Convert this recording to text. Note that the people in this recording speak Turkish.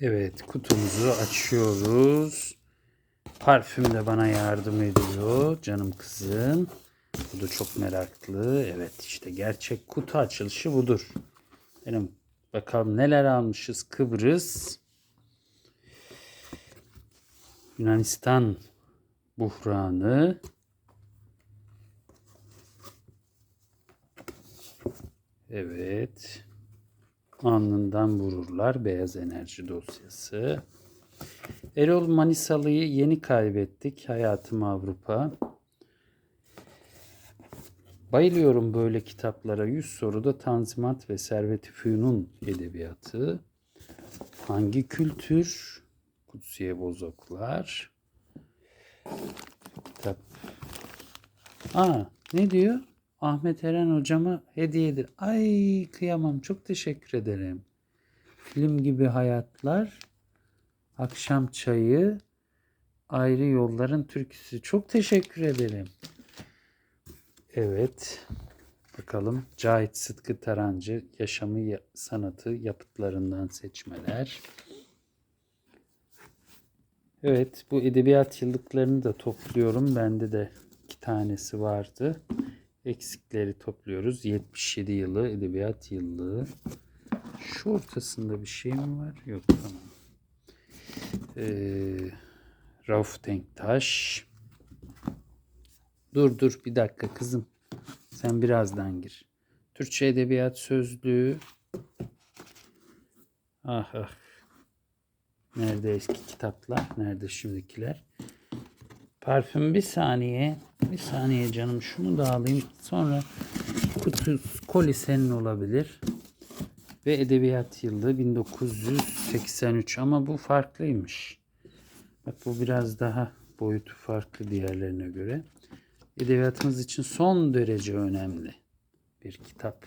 Evet kutumuzu açıyoruz. Parfüm de bana yardım ediyor canım kızım. Bu da çok meraklı. Evet işte gerçek kutu açılışı budur. Benim bakalım neler almışız Kıbrıs. Yunanistan buhranı. Evet. Alnından vururlar. Beyaz enerji dosyası. Erol Manisalı'yı yeni kaybettik. Hayatım Avrupa. Bayılıyorum böyle kitaplara. 100 soruda Tanzimat ve Servet-i Fünun edebiyatı. Hangi kültür? Kutsiye Bozoklar. Kitap. Aa, ne diyor? Ahmet Eren hocama hediyedir. Ay kıyamam. Çok teşekkür ederim. Film gibi hayatlar. Akşam çayı. Ayrı yolların türküsü. Çok teşekkür ederim. Evet. Bakalım Cahit Sıtkı Tarancı yaşamı ya- sanatı yapıtlarından seçmeler. Evet bu edebiyat yıllıklarını da topluyorum. Bende de iki tanesi vardı. Eksikleri topluyoruz. 77 yılı edebiyat yıllığı. Şu ortasında bir şey mi var? Yok tamam. Ee, Rauf Denktaş. Dur dur bir dakika kızım. Sen birazdan gir. Türkçe Edebiyat Sözlüğü. Ah ah. Nerede eski kitaplar? Nerede şimdikiler? Parfüm bir saniye. Bir saniye canım. Şunu da alayım. Sonra kutu koli senin olabilir. Ve Edebiyat Yılı 1983. Ama bu farklıymış. Bak bu biraz daha boyutu farklı diğerlerine göre. Edebiyatımız için son derece önemli bir kitap.